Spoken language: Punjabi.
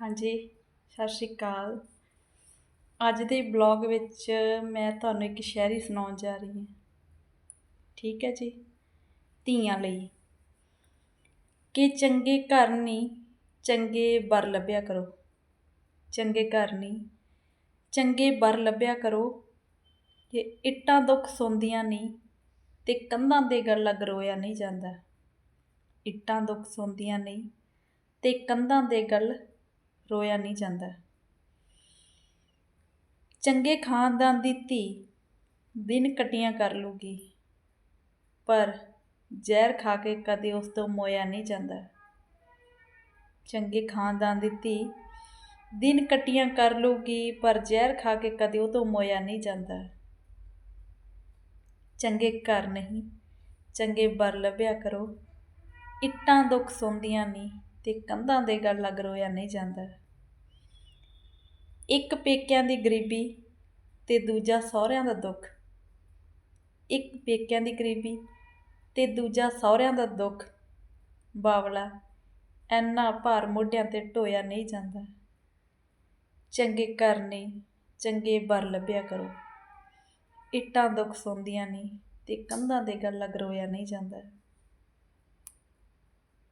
ਹਾਂਜੀ, ਸਤਿ ਸ਼੍ਰੀ ਅਕਾਲ। ਅੱਜ ਦੇ ਬਲੌਗ ਵਿੱਚ ਮੈਂ ਤੁਹਾਨੂੰ ਇੱਕ ਸ਼ਾਇਰੀ ਸੁਣਾਉਣ ਜਾ ਰਹੀ ਹਾਂ। ਠੀਕ ਹੈ ਜੀ? ਧੀਆਂ ਲਈ। ਕਿ ਚੰਗੇ ਘਰ ਨਹੀਂ ਚੰਗੇ ਬਰ ਲੱਭਿਆ ਕਰੋ। ਚੰਗੇ ਘਰ ਨਹੀਂ ਚੰਗੇ ਬਰ ਲੱਭਿਆ ਕਰੋ। ਕਿ ਇੱਟਾਂ ਦੁੱਖ ਸੁਣਦੀਆਂ ਨਹੀਂ ਤੇ ਕੰਧਾਂ ਦੇ ਗੱਲ ਲੱਗ ਰੋਇਆ ਨਹੀਂ ਜਾਂਦਾ। ਇੱਟਾਂ ਦੁੱਖ ਸੁਣਦੀਆਂ ਨਹੀਂ ਤੇ ਕੰਧਾਂ ਦੇ ਗੱਲ ਰੋਇਆ ਨਹੀਂ ਜਾਂਦਾ। ਚੰਗੇ ਖਾਨਦਾਨ ਦੀ ਧੀ ਦਿਨ ਕਟੀਆਂ ਕਰ ਲੂਗੀ, ਪਰ ਜ਼ਹਿਰ ਖਾ ਕੇ ਕਦੇ ਉਸ ਤੋਂ ਮੋਇਆ ਨਹੀਂ ਜਾਂਦਾ। ਚੰਗੇ ਖਾਨਦਾਨ ਦੀ ਧੀ ਦਿਨ ਕਟੀਆਂ ਕਰ ਲੂਗੀ, ਪਰ ਜ਼ਹਿਰ ਖਾ ਕੇ ਕਦੇ ਉਹ ਤੋਂ ਮੋਇਆ ਨਹੀਂ ਜਾਂਦਾ। ਚੰਗੇ ਘਰ ਨਹੀਂ, ਚੰਗੇ ਬਰ ਲੱਭਿਆ ਕਰੋ, ਇੱਟਾਂ ਦੁੱਖ ਸੁਣਦੀਆਂ ਨਹੀਂ। ਤੇ ਕੰਧਾਂ ਦੇ ਗਲ ਲੱਗ ਰੋਇਆ ਨਹੀਂ ਜਾਂਦਾ। ਇੱਕ ਪੇਕਿਆਂ ਦੀ ਗਰੀਬੀ ਤੇ ਦੂਜਾ ਸਹੁਰਿਆਂ ਦਾ ਦੁੱਖ। ਇੱਕ ਪੇਕਿਆਂ ਦੀ ਗਰੀਬੀ ਤੇ ਦੂਜਾ ਸਹੁਰਿਆਂ ਦਾ ਦੁੱਖ। ਬਾਵਲਾ ਐਨਾ ਭਾਰ ਮੋਢਿਆਂ ਤੇ ਢੋਇਆ ਨਹੀਂ ਜਾਂਦਾ। ਚੰਗੇ ਘਰ ਨਹੀਂ ਚੰਗੇ ਬਰ ਲੱਭਿਆ ਕਰੋ। ਇੱਟਾਂ ਦੁੱਖ ਸੁਣਦੀਆਂ ਨਹੀਂ ਤੇ ਕੰਧਾਂ ਦੇ ਗੱਲ ਲੱਗ ਰੋਇਆ ਨਹੀਂ ਜਾਂਦਾ।